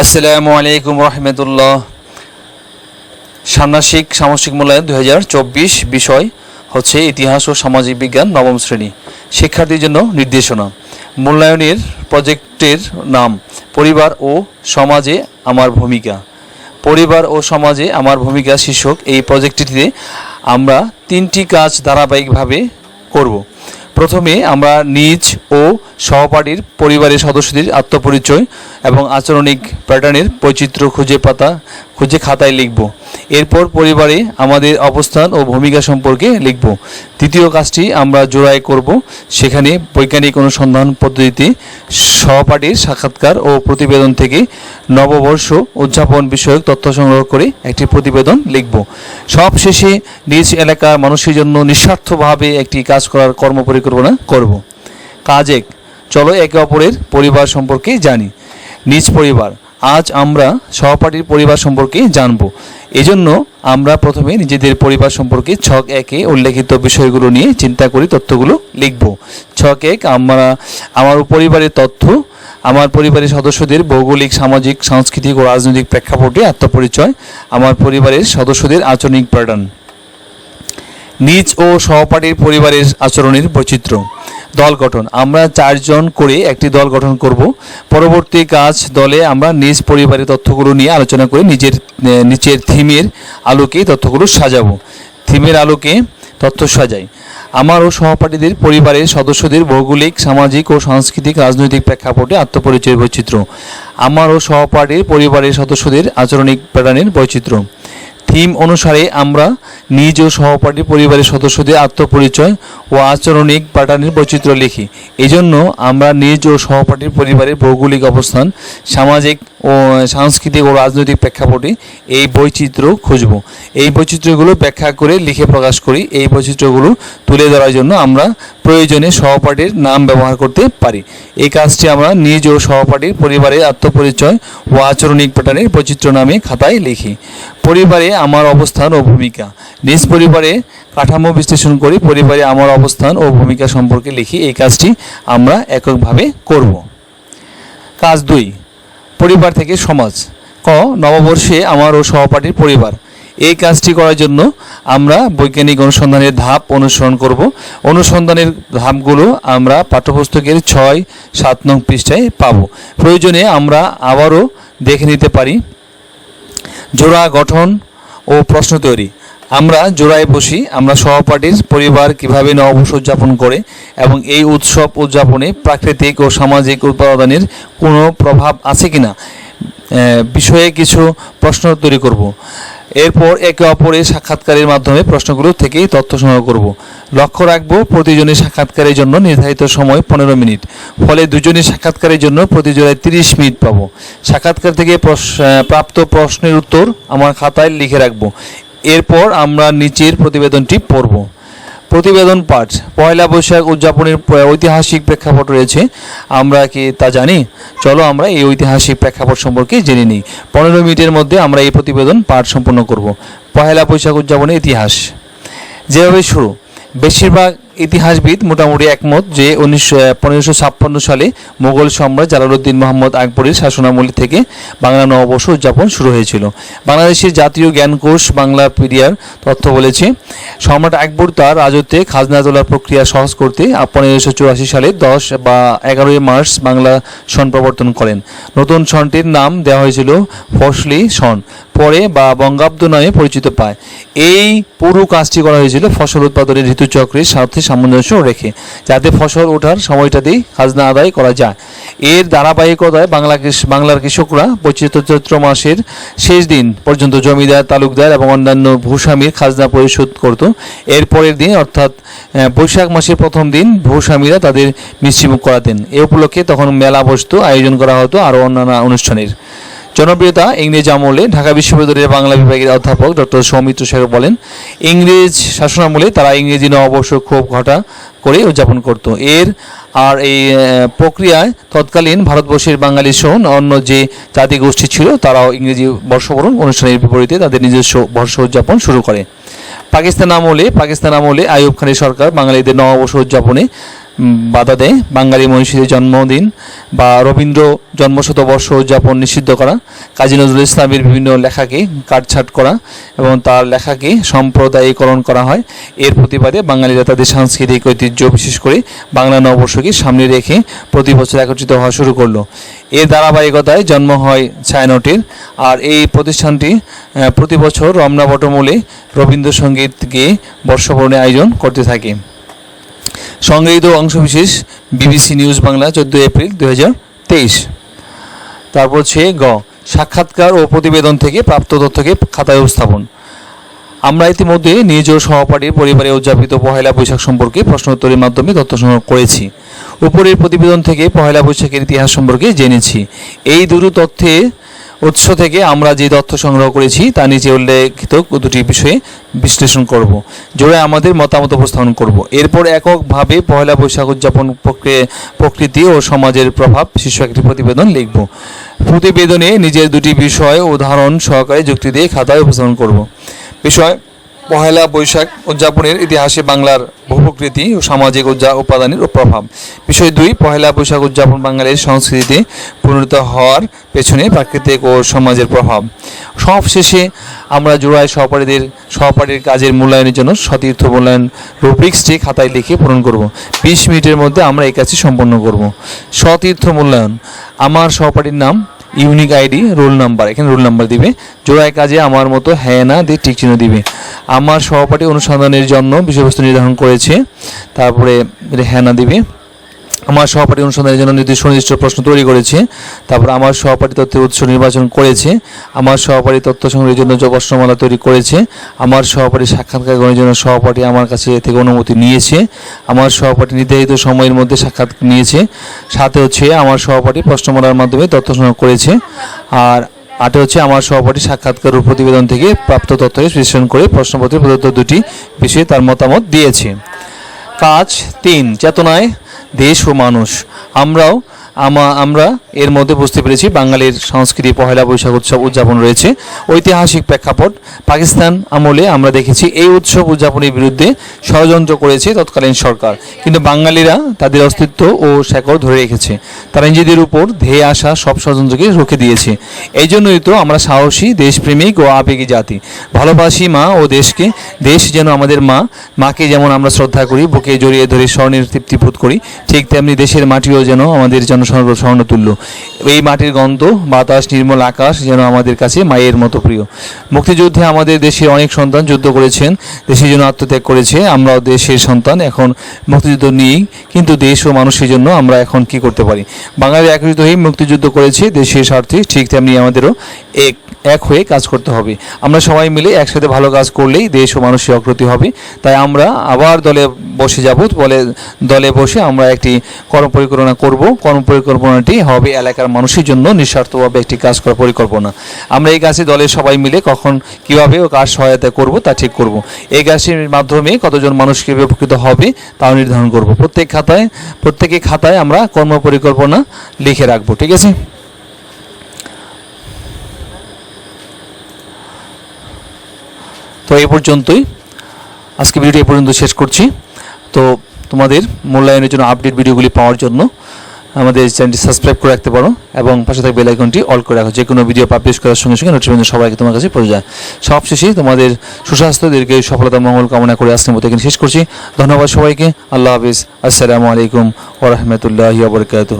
আসসালামু আলাইকুম রহমতুল্লাহ। ষান্মাসিক সামষ্টিক মূল্যায়ন দু হাজার চব্বিশ বিষয় হচ্ছে ইতিহাস ও সামাজিক বিজ্ঞান নবম শ্রেণি, শিক্ষার্থীর জন্য নির্দেশনা। মূল্যায়নের প্রজেক্টের নাম, পরিবার ও সমাজে আমার ভূমিকা। পরিবার ও সমাজে আমার ভূমিকা শীর্ষক এই প্রজেক্টটিতে আমরা তিনটি কাজ ধারাবাহিকভাবে করব। প্রথমে আমরা নিজ ও সহপাঠীর পরিবারের সদস্যদের আত্মপরিচয় এবং আচরণিক প্যাটার্নের বৈচিত্র্য খুঁজে পাতা, খুঁজে খাতায় লিখব। এরপর পরিবারে আমাদের অবস্থান ও ভূমিকা সম্পর্কে লিখব। দ্বিতীয় কাজটি আমরা জোড়াই করব। সেখানে বৈজ্ঞানিক অনুসন্ধান পদ্ধতিতে সহপাঠীর সাক্ষাৎকার ও প্রতিবেদন থেকে নববর্ষ উদযাপন বিষয়ক তথ্য সংগ্রহ করে একটি প্রতিবেদন লিখব। সবশেষে নিজ এলাকার মানুষের জন্য নিঃস্বার্থভাবে একটি কাজ করার কর্ম পরিকল্পনা করব। কাজ এক চলো একে অপরের পরিবার সম্পর্কে জানি। নিজ পরিবার। আজ আমরা সহপাঠীর পরিবার সম্পর্কে জানব। এজন্য আমরা প্রথমে নিজেদের পরিবার সম্পর্কে ছক একে উল্লেখিত বিষয়গুলো নিয়ে চিন্তা করি তথ্যগুলো লিখব। ছক এক, আমরা আমার পরিবারের তথ্য, আমার পরিবারের সদস্যদের ভৌগোলিক, সামাজিক, সাংস্কৃতিক ও রাজনৈতিক প্রেক্ষাপটে আত্মপরিচয়, আমার পরিবারের সদস্যদের আচরণিক প্যাটার্ন। নিজ ও সহপাঠীর পরিবারের আচরণের বৈচিত্র্য। দল গঠন। আমরা চারজন করে একটি দল গঠন করব। পরবর্তী কাজ দলে আমরা নিজ পরিবারের তথ্যগুলো নিয়ে আলোচনা করে নিজের নিচের থিমের আলোকে তথ্যগুলো সাজাবো। থিমের আলোকে তথ্য সাজাই। আমার ও সহপাঠীদের পরিবারের সদস্যদের ভৌগোলিক, সামাজিক ও সাংস্কৃতিক, রাজনৈতিক প্রেক্ষাপটে আত্মপরিচয়ের বৈচিত্র্য। আমার ও সহপাঠীর পরিবারের সদস্যদের আচরণিক প্যাটার্নের বৈচিত্র্য। থিম অনুসারে আমরা নিজ ও সহপাঠী পরিবারের সদস্যদের আত্মপরিচয় ও আচরণিক প্যাটার্নের বৈচিত্র্য লিখি। এজন্য আমরা নিজ ও সহপাঠীর পরিবারের ভৌগোলিক অবস্থান, সামাজিক ও, সাংস্কৃতিক ও রাজনৈতিক প্রেক্ষাপটে এই বৈচিত্র্য খুঁজব। এই বৈচিত্র্যগুলো ব্যাখ্যা করে লিখে প্রকাশ করি। এই বৈচিত্র্যগুলো তুলে ধরার জন্য আমরা প্রয়োজনে সহপাঠীর নাম ব্যবহার করতে পারি। এই কাজটি আমরা নিজ ও সহপাঠীর পরিবারের আত্মপরিচয় ও আচরণিক প্যাটার্নের বৈচিত্র্য নামে খাতায় লিখি। পরিবারে আমার অবস্থান ও ভূমিকা। নিজ পরিবারে কাঠামো বিশ্লেষণ করি পরিবারে আমার অবস্থান ও ভূমিকা সম্পর্কে লিখি এই কাজটি আমরা এককভাবে করব। কাজ দুই, পরিবার থেকে সমাজ। ক, নববর্ষে আমার ও সহপাঠীর পরিবার। এই কাজটি করার জন্য আমরা বৈজ্ঞানিক অনুসন্ধানের ধাপ অনুসরণ করব। অনুসন্ধানের ধাপগুলো আমরা পাঠ্যপুস্তকের ছয়, সাত নং পৃষ্ঠায় পাব। প্রয়োজনে আমরা আবারও দেখে নিতে পারি জোড়া গঠন ও প্রশ্ন তৈরি। আমরা জোড়ায় বসি, আমরা সহপাঠীর পরিবার কীভাবে নববর্ষ উদযাপন করে এবং এই উৎসব উদযাপনে প্রাকৃতিক ও সামাজিক উৎপাদনের কোনো প্রভাব আছে কিনা বিষয়ে কিছু প্রশ্ন তৈরি করব। এরপর একে অপরের সাক্ষাৎকারের মাধ্যমে প্রশ্নগুলো থেকেই তথ্য সংগ্রহ করব। লক্ষ্য রাখব, প্রতিজনের সাক্ষাৎকারের জন্য নির্ধারিত সময় পনেরো মিনিট। ফলে দুজনের সাক্ষাৎকারের জন্য প্রতি জোড়ায় তিরিশ মিনিট পাব। সাক্ষাৎকার থেকে প্রাপ্ত প্রশ্নের উত্তর আমার খাতায় লিখে রাখব। এরপর আমরা নিচের প্রতিবেদনটি পড়ব। প্রতিবেদন পাঠ, পয়লা বৈশাখ উদযাপনের ঐতিহাসিক প্রেক্ষাপট রয়েছে। আমরা কি তা জানি? চলো আমরা এই ঐতিহাসিক প্রেক্ষাপট সম্পর্কে জেনে নিই। পনেরো মিনিটের মধ্যে আমরা এই প্রতিবেদন পাঠ সম্পন্ন করব। পয়লা বৈশাখ উদযাপনের ইতিহাস। যেভাবে শুরু, বেশিরভাগ ইতিহাসবিদ মোটামুটি একমত যে উনিশশো পনেরোশো ছাপ্পান্ন সালে মোগল সম্রাট জালালউদ্দিন মোহাম্মদ আকবরের শাসনামলী থেকে বাংলা নববর্ষ উদযাপন শুরু হয়েছিল। বাংলাদেশের জাতীয় জ্ঞানকোষ বাংলা পিডিয়ার তথ্য বলেছে, সম্রাট আকবর তার রাজত্বে খাজনা তোলার প্রক্রিয়া সহজ করতে পনেরোশো চুরাশি সালে দশ বা এগারোই মার্চ বাংলা সন প্রবর্তন করেন। নতুন সনটির নাম দেওয়া হয়েছিল ফসলি সন, পরে বা বঙ্গাব্দ নামে পরিচিত পায়। এই পুরো কাজটি করা হয়েছিল ফসল উৎপাদনের ঋতুচক্রের সাথে সামঞ্জস্য রেখে, যাতে ফসল ওঠার সময়টাতেই খাজনা আদায় করা যায়। এর ধারাবাহিকতায় বাংলা বাংলার কৃষকরা বৈচিত্র চৈত্র মাসের শেষ দিন পর্যন্ত জমিদার, তালুকদার এবং অন্যান্য ভূস্বামীর খাজনা পরিশোধ করত। এর পরের দিন, অর্থাৎ বৈশাখ মাসের প্রথম দিন ভূস্বামীরা তাদের মিষ্টিমুখ করাতেন। এ উপলক্ষে তখন মেলা বসতো আয়োজন করা হতো আরও অন্যান্য অনুষ্ঠানের জনপ্রিয়তা ইংরেজ আমলে ঢাকা বিশ্ববিদ্যালয়ের বাংলা বিভাগের অধ্যাপক ডক্টর সৌমিত্র শেখ বলেন, ইংরেজ শাসনামলে তারা ইংরেজি নববর্ষ খুব ঘটা করে উদযাপন করত। এর আর এই প্রক্রিয়ায় তৎকালীন ভারতবর্ষের বাঙালি সহ অন্য যে জাতিগোষ্ঠী ছিল, তারাও ইংরেজি বর্ষবরণ অনুষ্ঠানের বিপরীতে তাদের নিজস্ব বর্ষ উদযাপন শুরু করে। পাকিস্তান আমলে পাকিস্তান আমলে আইয়ুব খানের সরকার বাঙালিদের নববর্ষ উদযাপনে বাধা দেয়। বাঙালি মনীষীদের জন্মদিন বা রবীন্দ্র জন্মশতবর্ষ উদযাপন নিষিদ্ধ করা, কাজী নজরুল ইসলামের বিভিন্ন লেখাকে কাটছাট করা এবং তার লেখাকে সম্প্রদায়ীকরণ করা হয়। এর প্রতিবাদে বাঙালিরা তাদের সাংস্কৃতিক ঐতিহ্য বিশেষ করে বাংলা নববর্ষকে সামনে রেখে প্রতি বছর একত্রিত হওয়া শুরু করল। এর ধারাবাহিকতায় জন্ম হয় ছায়ানটের আর এই প্রতিষ্ঠানটি প্রতি বছর রমনা বটমূলে রবীন্দ্রসঙ্গীত গেয়ে বর্ষবরণের আয়োজন করতে থাকে। সংগৃহীত অংশবিশেষ বিবিসি নিউজ বাংলা চোদ্দ এপ্রিল দু তেইশ। তারপর হচ্ছে গ, সাক্ষাৎকার ও প্রতিবেদন থেকে প্রাপ্ত তথ্যকে খাতায় উপস্থাপন। আমরা ইতিমধ্যে নিজ ও সহপাঠীর পরিবারে উদযাপিত পহেলা বৈশাখ সম্পর্কে প্রশ্নোত্তরের মাধ্যমে তথ্য সংগ্রহ করেছি। উপরের প্রতিবেদন থেকে পহেলা বৈশাখের ইতিহাস সম্পর্কে জেনেছি। এই দুটো তথ্যে উৎস থেকে আমরা যে তথ্য সংগ্রহ করেছি, তা নিচে উল্লেখিত দুটি বিষয়ে বিশ্লেষণ করব জোড়ে আমাদের মতামত উপস্থাপন করব। এরপর এককভাবে পহেলা বৈশাখ উদযাপন প্রকৃতি ও সমাজের প্রভাব শীর্ষক একটি প্রতিবেদন লিখব। প্রতিবেদনে নিজের দুটি বিষয় উদাহরণ সহকারে যুক্তি দিয়ে খাতায় উপস্থাপন করব। বিষয় পহেলা বৈশাখ উদযাপনের ইতিহাসে বাংলার ভূপ্রকৃতি ও সামাজিক উদযা- উপাদানের প্রভাব। বিষয় দুই, পহেলা বৈশাখ উদযাপন বাঙালির সংস্কৃতিতে পরিণত হওয়ার পেছনে প্রাকৃতিক ও সমাজের প্রভাব। সব শেষে আমরা জোড়ায় সহপাঠীদের সহপাঠীর কাজের মূল্যায়নের জন্য সতীর্থ মূল্যায়ন রুব্রিক্সটি খাতায় লিখে পূরণ করব। বিশ মিনিটের মধ্যে আমরা এই কাজটি সম্পন্ন করব। সতীর্থ মূল্যায়ন। আমার সহপাঠীর নাম ইউনিক আইডি রোল নাম্বার এখানে রোল নাম্বার দিবে। জোড়ায় কাজে আমার মতো হ্যাঁ না, দিয়ে টিক চিহ্ন দিবে। আমার সহপাঠী অনুসন্ধানের জন্য বিষয়বস্তু নির্ধারণ করেছে। তারপরে হ্যাঁ না দিবে। আমার সহপাঠী অনুসন্ধানের জন্য নির্দিষ্ট সুনির্দিষ্ট প্রশ্ন তৈরি করেছে। তারপর আমার সহপাঠী তথ্যের উৎস নির্বাচন করেছে। আমার সহপাঠী তথ্য সংগ্রহের জন্য প্রশ্নমালা তৈরি করেছে, আমার সহপাঠী সাক্ষাৎকার গ্রহণের জন্য সহপাঠী আমার কাছে থেকে অনুমতি নিয়েছে। আমার সহপাঠী নির্ধারিত সময়ের মধ্যে সাক্ষাৎ নিয়েছে। সাথে হচ্ছে আমার সহপাঠী প্রশ্নমালার মাধ্যমে তথ্য সংগ্রহ করেছে। আর আটে হচ্ছে আমার সহপাঠী সাক্ষাৎকার প্রতিবেদন থেকে প্রাপ্ত তথ্যকে বিশ্লেষণ করে প্রশ্নপত্রে প্রদত্ত দুটি বিষয়ে তার মতামত দিয়েছে। কাজ তিন, চেতনায় দেশ ও মানুষ আমরাও আমা, আমরা এর মধ্যে বুঝতে পেরেছি বাঙালির সংস্কৃতি পহেলা বৈশাখ উৎসব উদযাপন রয়েছে। ঐতিহাসিক প্রেক্ষাপট, পাকিস্তান আমলে আমরা দেখেছি এই উৎসব উদযাপনের বিরুদ্ধে ষড়যন্ত্র করেছে তৎকালীন সরকার। কিন্তু বাঙালিরা তাদের অস্তিত্ব ও শেকড় ধরে রেখেছে। তারা নিজেদের উপর ধেয়ে আসা সব ষড়যন্ত্রকে রুখে দিয়েছে। এই জন্যই তো আমরা সাহসী, দেশপ্রেমিক ও আবেগী জাতি। ভালোবাসি মা ও দেশকে। দেশ যেন আমাদের মা। মাকে যেমন আমরা শ্রদ্ধা করি, বুকে জড়িয়ে ধরে স্বর্ণের তৃপ্তি বোধ করি, ঠিক তেমনি দেশের মাটিও যেন আমাদের যেন স্বর্ণ স্বর্ণ এই মাটির গন্ধ, বাতাস, নির্মল আকাশ যেন আমাদের কাছে মায়ের মতো প্রিয়। মুক্তিযুদ্ধে আমাদের দেশের অনেক সন্তান যুদ্ধ করেছেন দেশের জন্য আত্মত্যাগ করেছে, আমরাও দেশের সন্তান, এখন মুক্তিযুদ্ধ নিয়েই, কিন্তু দেশ ও মানুষের জন্য আমরা এখন কি করতে পারি? বাঙালি একত্রিত হয়ে মুক্তিযুদ্ধ করেছে, দেশের স্বার্থে ঠিক তেমনি আমাদেরও এক এক হয়ে কাজ করতে হবে। আমরা সবাই মিলে একসাথে ভালো কাজ করলেই দেশ ও মানুষের অগ্রতি হবে। তাই আমরা আবার দলে বসে যাব, বলে দলে বসে আমরা একটি কর্মপরিকল্পনা করব। কর্মপরিকল্পনাটি হবে এলাকার মানুষের জন্য নিঃস্বার্থভাবে একটি কাজ করার পরিকল্পনা। আমরা এই কাজে দলের সবাই মিলে কখন কীভাবে ও কার সহায়তা করব তা ঠিক করব। এই কাজের মাধ্যমে কতজন মানুষ কীভাবে উপকৃত হবে তাও নির্ধারণ করব। প্রত্যেক খাতায় প্রত্যেকের খাতায় আমরা কর্মপরিকল্পনা লিখে রাখব, ঠিক আছে? তো এই পর্যন্তই। আজকে ভিডিওটি এ পর্যন্ত শেষ করছি। তো তোমাদের মূল্যায়নের জন্য আপডেট ভিডিওগুলি পাওয়ার জন্য আমাদের চ্যানেলটি সাবস্ক্রাইব করে রাখতে পারো এবং পাশে থাকবে বেল আইকনটি অল করে রাখো। যে কোনো ভিডিও পাবলিশ করার সঙ্গে সঙ্গে নোটিফিকেশন সবাইকে তোমার কাছে পড়ে যায়। সবশেষে তোমাদের সুস্বাস্থ্য দীর্ঘ সফলতা, মঙ্গল কামনা করে আজকের মতো এখানে শেষ করছি। ধন্যবাদ সবাইকে। আল্লাহ হাফিজ। আসসালামু আলাইকুম ওরহমতুল্লাহ বরকাত